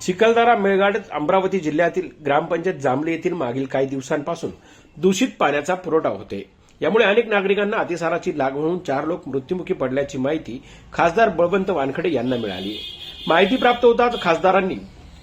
चिखलदरा मेळघाट अमरावती जिल्ह्यातील ग्रामपंचायत जांभली येथील मागील काही दिवसांपासून दूषित पाण्याचा पुरवठा होते. यामुळे अनेक नागरिकांना अतिसाराची लागण होऊन चार लोक मृत्युमुखी पडल्याची माहिती खासदार बळवंत वानखडे यांना मिळाली. माहिती प्राप्त होताच खासदारांनी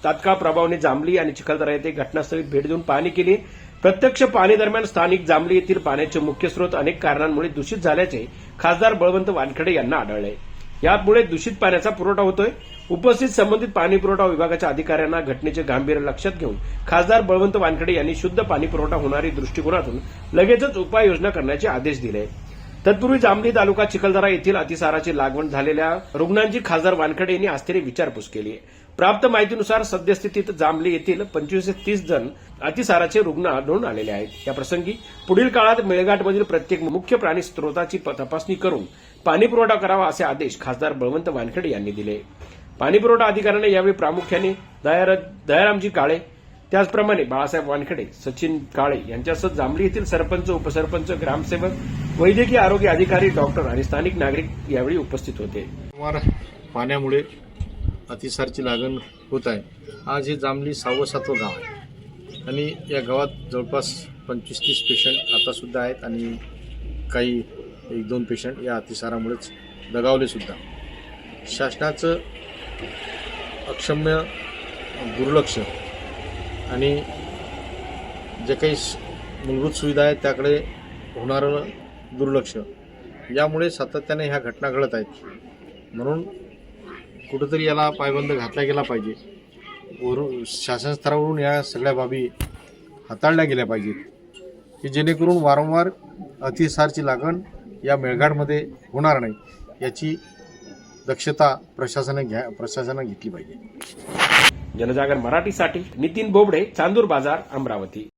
तात्काळ प्रभावाने जांभली आणि चिखलदरा येथे घटनास्थळी भेट देऊन पाहणी केली. प्रत्यक्ष पाणी दरम्यान स्थानिक जांभली येथील पाण्याचे मुख्य स्रोत अनेक कारणांमुळे दूषित झाल्याचे खासदार बळवंत वानखडे यांना आढळले. यामुळे दूषित पाण्याचा पुरवठा होतोय. उपस्थित संबंधित पाणी पुरवठा विभागाच्या अधिकाऱ्यांना घटनेचे गांभीर्य लक्षात घेऊन खासदार बळवंत वानखडे यांनी शुद्ध पाणी पुरवठा होणारी दृष्टिकोनातून लगेचच उपाययोजना करण्याचे आदेश दिले. तत्पूर्वी जांभली तालुका चिखलदरा येथील अतिसाराची लागवण झालेल्या रुग्णांची खासदार वानखडे यांनी आस्थेने विचारपूस केली. प्राप्त माहितीनुसार सद्यस्थितीत जांभली येथील पंचवीस ते तीस जण अतिसाराचे रुग्ण आढळून आलेले आहेत. या प्रसंगी पुढील काळात मेळघाटमधील प्रत्येक मुख्य प्राणी स्त्रोताची तपासणी करून पाणीपुरवठा करावा असे आदेश खासदार बळवंत वानखडे यांनी दिले. पाणीपुरवठा अधिकाऱ्यांनी यावेळी प्रामुख्याने दयारामजी काळे त्याचप्रमाणे बाळासाहेब वानखडे सचिन काळे यांच्यासह जांभळी येथील सरपंच उपसरपंच ग्रामसेवक वैद्यकीय आरोग्य अधिकारी डॉक्टर आणि स्थानिक नागरिक यावेळी उपस्थित होते. पाण्यामुळे अतिसारची लागण होत आहे. आज हे जांभली सहावं सातवं गाव आहे. आणि या गावात जवळपास पंचवीस तीस पेशंट आतासुद्धा आहेत आणि काही एक दोन पेशंट या अतिसारामुळेच दगावलेसुद्धा शासनाचं अक्षम्य दुर्लक्ष आणि जे काही मूलभूत सुविधा आहेत त्याकडे होणारं दुर्लक्ष. यामुळे सातत्याने ह्या घटना घडत आहेत. म्हणून कुठंतरी याला पायबंद घातला गेला पाहिजे. वरून शासन स्तरावरून या सगळ्या बाबी हाताळल्या गेल्या पाहिजेत. की जेणेकरून वारंवार अतिसारची लागण या मेळघाटमध्ये होणार नाही याची दक्षता प्रशासनाने घ्या प्रशासनाने घेतली पाहिजे. जनजागर मराठीसाठी नितीन बोबडे चांदूर बाजार अमरावती.